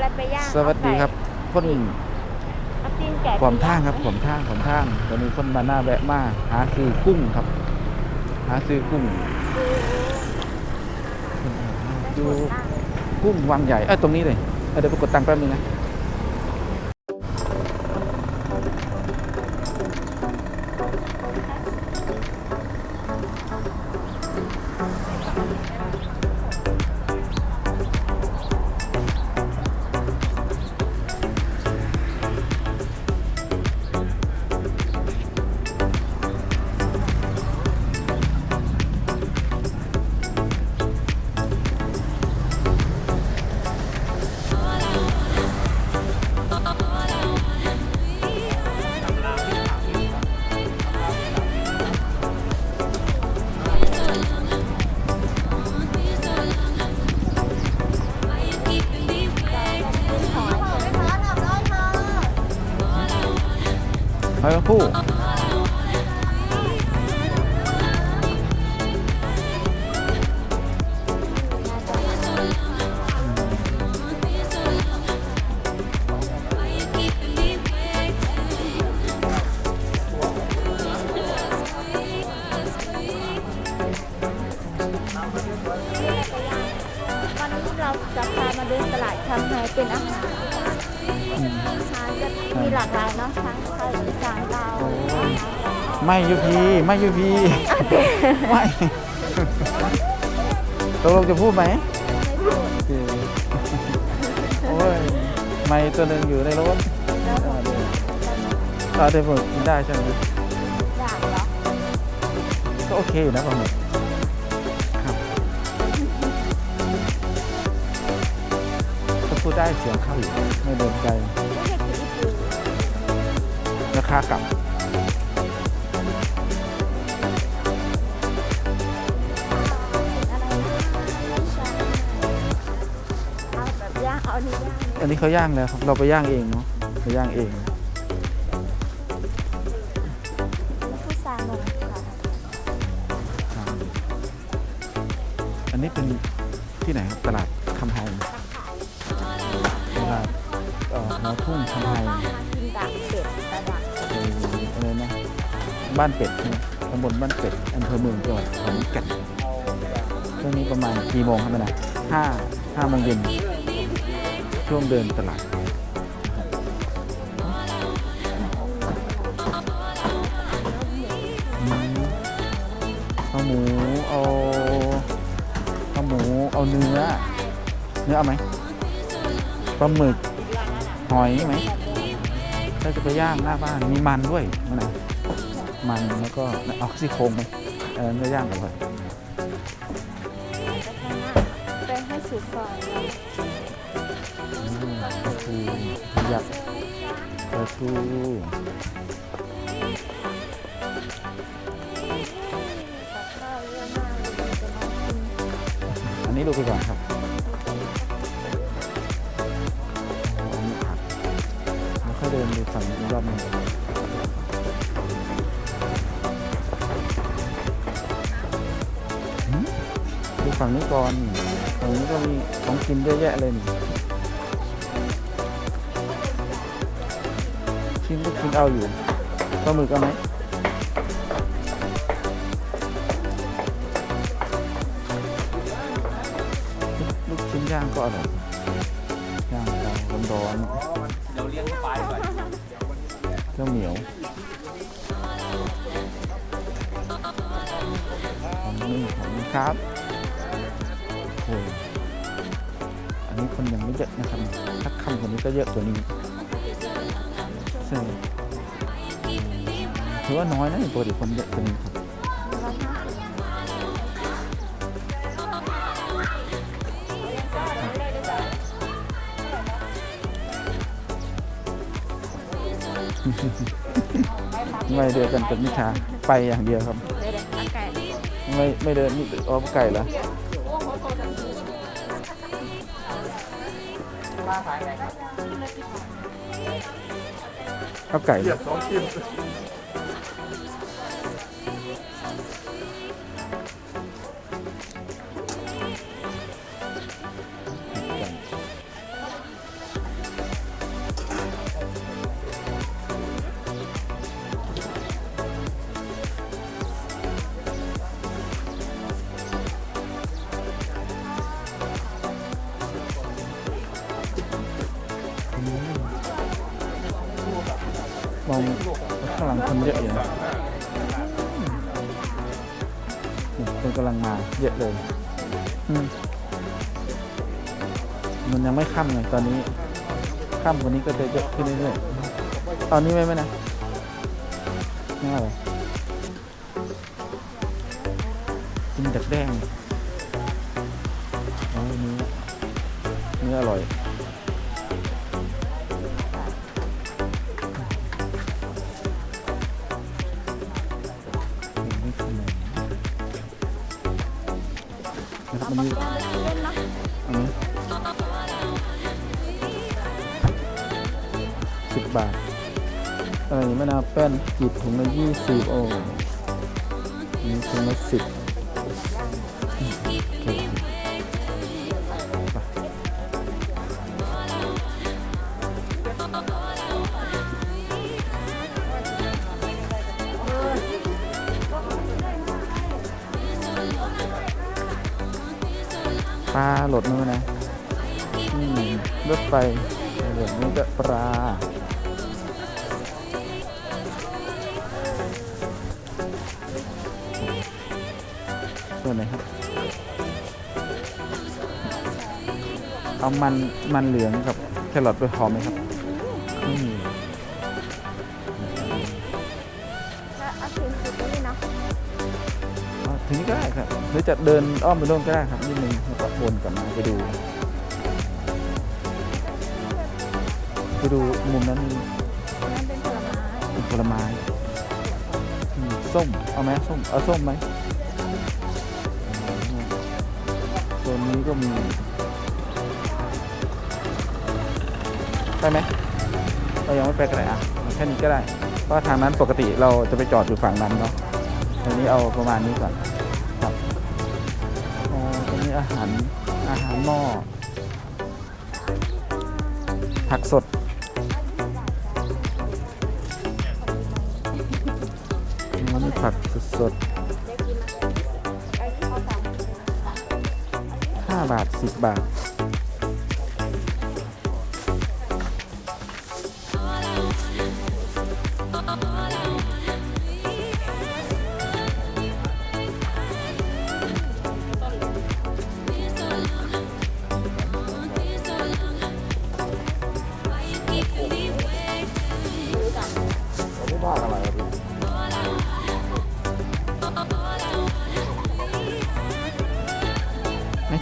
อะไรไปย่างสวัสดีครับคนเอาตีนแกะขวามทางครับขวามทางขวามทางตอนนี้คนมาหน้าแวะมาหาซื้อกุ้งครับ หาซื้อกุ้งดูกุ้งวางใหญ่เอ้ยตรงนี้เลยเอ้ยเดี๋ยวไปกดตังค์แป๊บนึงนะ ไม่ยูพีไม่ยูพีไม่ตกลงจะพูดไหมไม่พูดโอ้ยไม่ตัวหนึ่งอยู่ในรถแล้วผมเราได้ผมกินได้ใช่ไหมอยากเหรอก็โอเคอยู่นะปลาหมึกครับก็พูดได้เสียงเข้าอยู่ไม่เดินไกลไม่ใช่คืออีปูราคากลับ อันนี้ย่างอันนี้เขาย่างแล้วครับ เราไปย่างเองเนาะไปย่างเอง ผู้ซานมค่ะครับอันนี้เป็นที่ไหนครับตลาดคำไฮตลาดเอ่อหัวทุ่งคำไฮต้องมากินดักเป็ดกระดักเอ่ออะไรนะบ้านเป็ดใช่ไหมตำบลบ้านเป็ดอำเภอเมืองจังหวัดขอนแก่นช่วงนี้ประมาณกี่โมงครับแม่นะห้าห้าโมงเย็น ช่วงเดินตลาดอืมเอาหมู เอา เอาหมู เอาเนื้อ เนื้อเอาไหมปลาหมึก หอยไหมถ้าจะไปย่างหน้าบ้าน มีมันด้วยมันนะมันแล้วก็เอาซี่โครงไปอันนั้นก็ย่างอร่อยไปให้สุดซอยเราอืม ปลาทูยักษ์ปลาทูอันนี้ดูไปก่อนครับนี่ผักแล้วค่อยเดินดูฝั่งอีกรอบหนึงดูฝั่งนี้ก่อนฝั่งนี้ก็มีของกินเยอะแยะเลย ชิ้นลูกชิ้นเอาอยู่ปลาหมึกเอาไหมลูกชิ้นย่างก็อร่อยย่างเตาร้อนๆเดี๋ยวเลี้ยงปลาก่อนเจ้าเหนียวของนี่ของนี่ครับโอ้อันนี้คนยังไม่เยอะนะครับถ้าคำกว่านี้ก็เยอะกว่านี้ ใช่ถือว่าน้อยนะปกติคนเยอะกว่านี้ครับไม่เดินกันเป็นมิชาไปอย่างเดียวครับเดี๋ยวๆเอาไก่ไม่ไม่เดินนี่อ๋อไก่เหรอ ข้าวไก่ เหรอไก่ คนเยอะอยู่นะนี่คนกำลังมาเยอะเลยมันยังไม่ค่ำไงตอนนี้ค่ำกว่านี้ก็จะเยอะขึ้นเรื่อยๆตอนนี้ไม่ไหมนะไม่อะไรกินดักแดงอ้ยเนื้อเนื้ออร่อย มันมีอันนี้สิบบาทอะไรมะนาวแป้นกีบถุงละยี่สิบโอ้นี่ถุงละสิบ หลดมือนนะรถไฟเหลืองนี่ก็ปลาส่วนไหนครับ เอามันมันเหลืองกับแครอทไปหอมไหมครับอืมแล้วเอาถึงจุดนี้เนาะ ถึงนี้ก็ได้ครับ หรือจะเดินอ้อมไปโน่นก็ได้ครับนิดนึงแล้วก็วนกลับมาไปดู ไปดูมุมนั้นมีนั่นเป็นผลไม้ผลไม้ส้ม เอาไหมส้ม เอาส้มไหมอืมโซนนี้ก็มีไปไหมเรายังไม่ไปกันเลยอะแค่นี้ก็ได้ เพราะทางนั้นปกติเราจะไปจอดอยู่ฝั่งนั้นเนาะตรงนี้เอาประมาณนี้ก่อน หารอาหารหม้อ ผักสด มันนี้ผักสดๆห้าบาทสิบบาท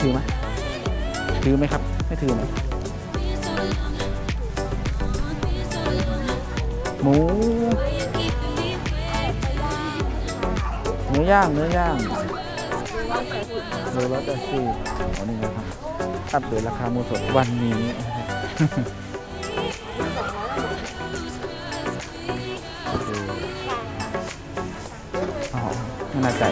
ถือไหมถือไหมครับ ไม่ถือไหมหมูเนื้อย่างเนื้อย่างโลละแปดสิบอ๋อนี่นะครับอัปเดตราคาหมูสดวันนี้โอเคอ๋อไม่น่าใจ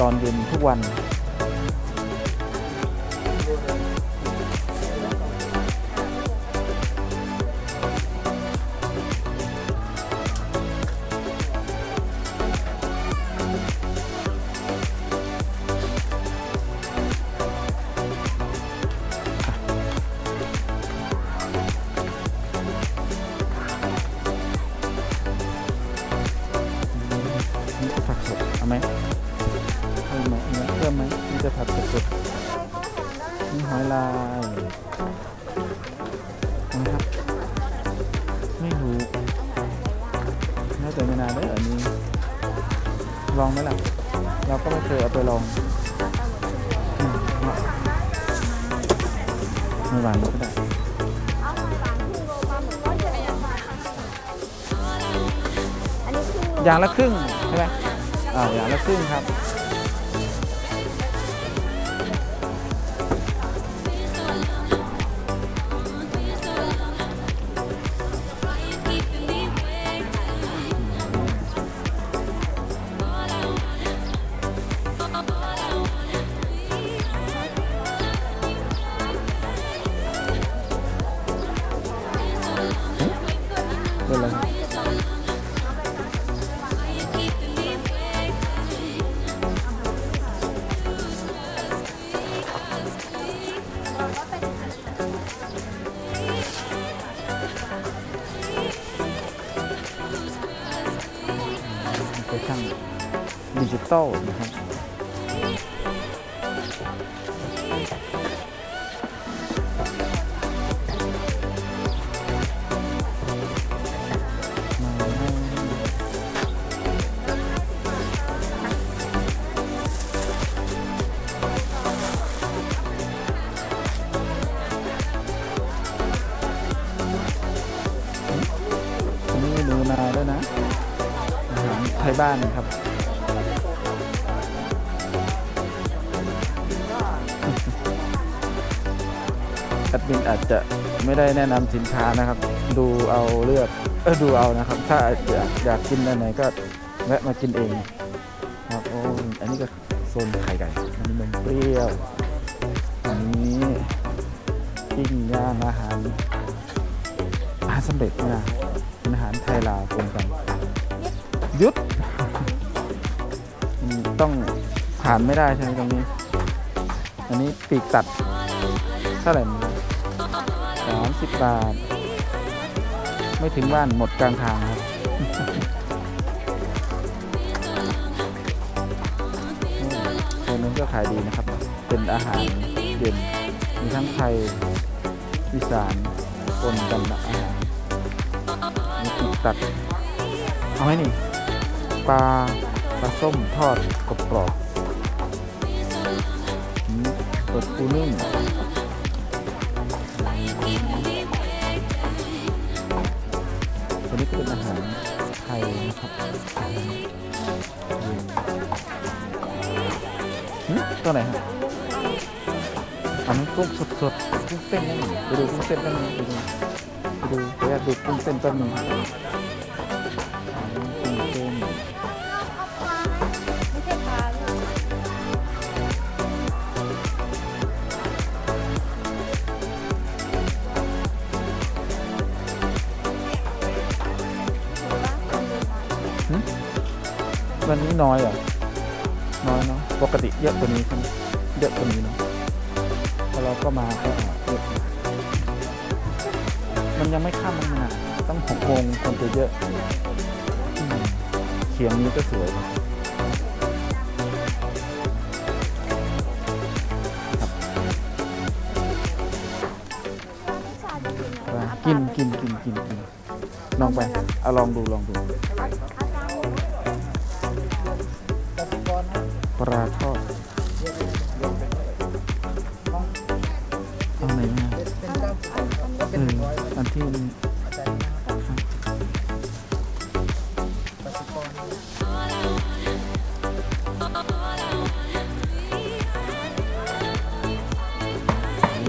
ตอนเย็นทุกวัน อยลายเอาไหมครับ ไม่รู้น่าจะไม่นานได้อันนี้ ลองไหมล่ะ เราก็ไม่เคยเอาไปลองไม่หวานก็ได้เอาหรือยเจ็ดสิบบาทอันนี้ครึ่งอย่างละครึ่งใช่ไหมอ่าอย่างละครึ่งครับาหารไทยบ้านครับ ไม่ได้แนะนำสินค้านะครับ ดูเอาเลือกเออดูเอานะครับ ถ้าอยากอยากกินอันไหนก็แวะมากินเองครับโอ้อันนี้ก็โซนไข่ไก่อันนี้นเปรี้ยวอันนี้ปิ้งย่างอาหารอาหารสำเร็จนะเป็นอาหารไทยลาวปนกันยุดต้องผ่านไม่ได้ใช่ไหมตรงนี้ อันนี้ปีกตัดเท่าไหร่ สามสิบบาท ไม่ถึงบ้านหมดกลางทางครับโซนนั้นก็ขายดีนะครับ เป็นอาหารเย็นมีทั้งไทยอีสานปนกันนะอาหารมีปีกตัด เอาไหมนี่ ปลาปลาส้มทอดกรอบกรอบๆอืมเปิดปูนึ่ง ก็เป็นอาหารไทยนะครับอาหารเย็นหึตัวไหนฮะอันนั้นกุ้งสดสดๆกุ้งเต้นนั่นไปดูกุ้งเต้นแป๊บนึงไปดูไปดูไปอยากดูกุ้งเต้นแป๊บนึง วันนี้น้อยเหรอ น้อยเนาะ ปกติเยอะกว่านี้ใช่ไหมเยอะกว่านี้เนาะพอเราก็มาก็เยอะมันยังไม่ค่ำมันนะต้องหกโมงคนจะเยอะอืมเขียงนี้ก็สวยนะชาจะกินไหมว่าเอาปลากินไปกินกินกินกินลองไปเอาลองดูลองดู ปลาทอดเอาไหนมาเอาอันนี้เอออันที่มัน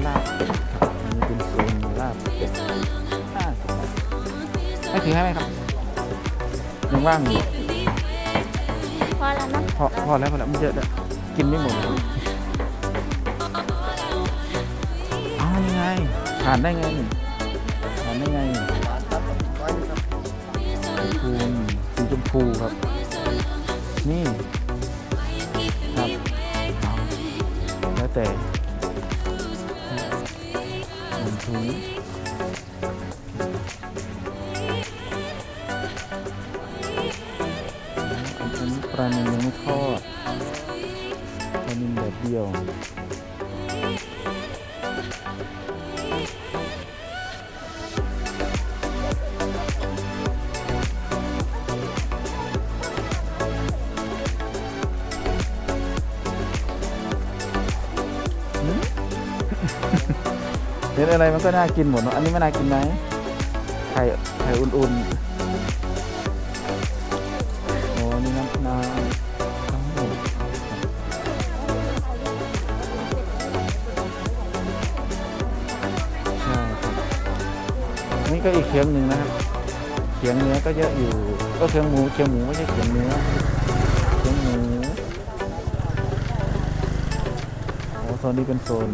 ลาบเป็ดครับอันนี้เป็นโซนลาบเป็ดห้าสิบบาทให้ถือให้ไหมครับยังว่างอยู่ พอแล้วนะพอพอแล้วพอแล้วมันเยอะแล้วกินไม่หมดเลยอ้าวนี่ไงผ่านได้ไงผ่านได้ไงชมพูสีชมพูครับ นี่ครับแล้วแต่หนึ่ ลานึ่งยังไม่ทอดปลาหนึ่งแบบเดียวเห็นอะไรมันก็น่ากินหมดเนอะอันนี้ไม่น่ากินไหมไข่ไข่อุ่นๆ ก็อีกเคียงหนึ่งนะครับเคียงเนื้อก็เยอะอยู่ ก็เคียงหมูเคียงหมูไม่ใช่เคียงเนื้อเคียงหมูโอ้โซนนี้เป็นโซน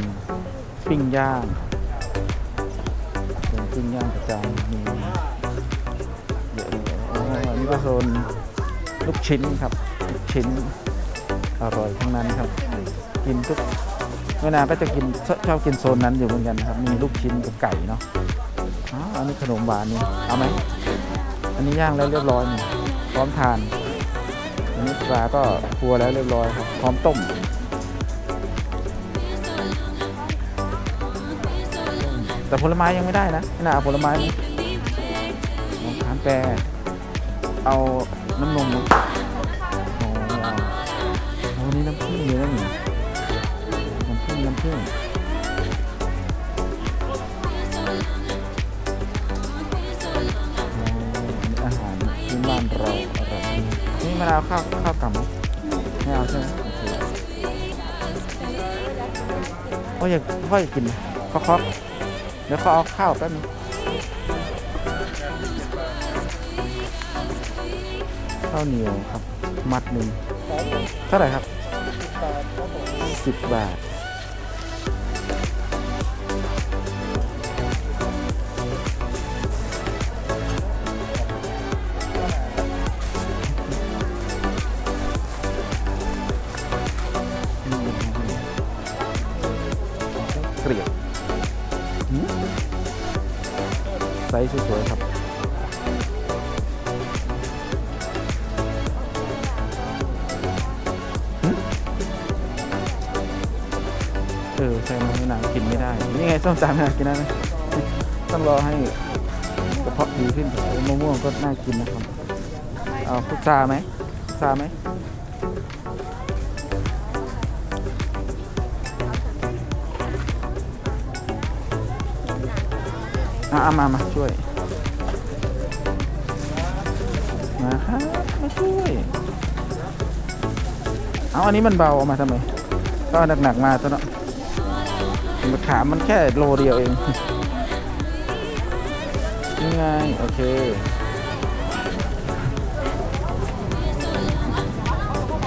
ปิ้งย่างโซนปิ้งย่างประจำมีเยอะเลยอันนี้ก็โซนลูกชิ้นครับลูกชิ้นอร่อยทั้งนั้นครับ กินทุกเวลาก็จะกินชอบกินโซนนั้นอยู่เหมือนกันครับ มีลูกชิ้นกับไก่เนาะ อันนี้ขนมหวานนี่เอาไหมอันนี้ย่างแล้วเรียบร้อยนี่พร้อมทาน อันนี้ปลาก็ครัวแล้วเรียบร้อยครับพร้อมต้มแต่ผลไม้ยังไม่ได้นะไม่น่าผลไม้ไหมลองทานแปรเอาน้ำนมไหมโอ้เอาโอ้นี่น้ำผึ้งเยนะนี่ มะนาวข้าวข้าวกล่ำไมไม่เอาใช่ไหมโอเคโอ้ยอยากพ่ออยากกินข้าวคอกเดี๋ยวเขาเอาข้าวแป๊บนึงข้าวเหนียวครับ มัดหนึ่งเท่าไหร่ครับสิบบาท ซส์สวยๆครับเออใช่ไหมนางกินไม่ได้ นี่ไงส้มตำนะกินได้ไหมต้องรอให้กระเพาะดีขึ้นมะม่วงก็น่ากินนะครับ เอาพุทราไหมพุทราไหม อะเอามามาช่วยมาครับมาช่วย เอาอันนี้มันเบาเอามาทำไม ก็เอาหนักมาตัวเนาะมันขามันแค่โลเดียวเองนี่ไงโอเค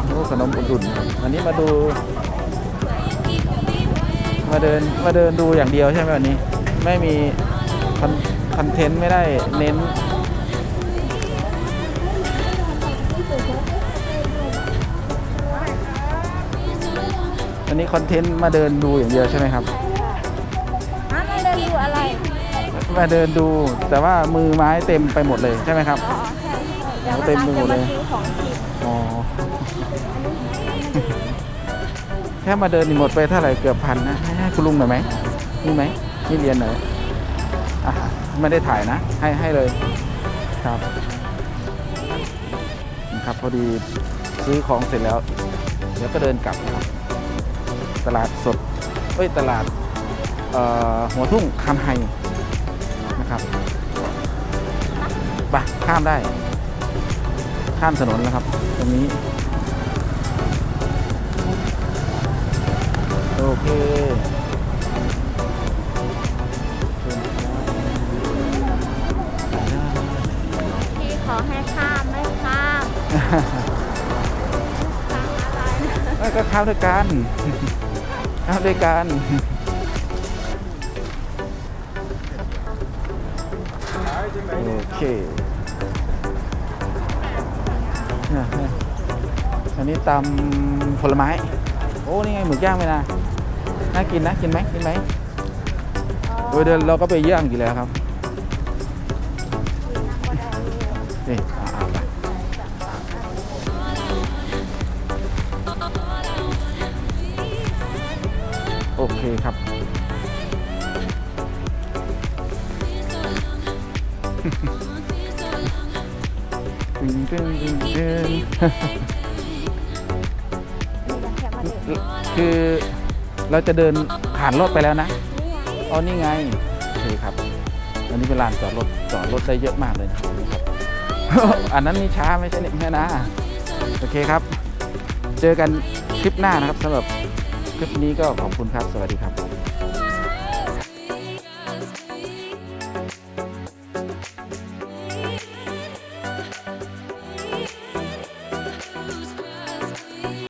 โอ้ขนมอุ่นๆวันนี้มาดู มาเดินมาเดินดูอย่างเดียวใช่ไหมวันนี้ ไม่มี คอนคอนเทนต์ไม่ได้เน้น อันนี้คอนเทนต์มาเดินดูอย่างเดียวใช่ไหมครับฮะไม่ได้ดูอะไร มาเดินดูแต่ว่ามือไม้เต็มไปหมดเลยใช่ไหมครับ อ๋อใช่ใช่เดี๋ยวเต็วันมหลังไปหมดจะเลมายซื้อของกินอ๋อแค่มาเดินนี่หมดไปเท่าไหร่เกือบพันนะให้ให้คุณลุงหน่อยไหมนี่ไหมนี่เรียนหน่อยอะ ไม่ได้ถ่ายนะ ให้ให้เลยครับนะครับพอดีซื้อของเสร็จแล้ว เดี๋ยวก็เดินกลับครับ ตลาดสดเอ้ยตลาดหัวทุ่งคำไฮนะครับไปข้ามได้ ข้ามถนนแล้วครับ ตรงนี้ โอเค ก็ข้ามด้วยกันข้ามด้วยกันโอเคอันนี้ตำผลไม้ โอ้ นี่ไงหมึกย่างไหมนะน่ากินนะ กินไหมกินไหมโดยเดินเราก็ไปย่างอยู่แล้วครับนี่ ตึงตึงตึงตึงคือเราจะเดินผ่านรถไปแล้วนะอ๋อนี่ไงโอเคครับ อันนี้เป็นลานจอดรถจอดรถได้เยอะมากเลยนะครับอันนั้นนี่ช้าไม่ใช่เนี่ยนะ โอเคครับ เจอกันคลิปหน้านะครับสำหรับคลิปนี้ก็ขอบคุณครับ สวัสดีครับ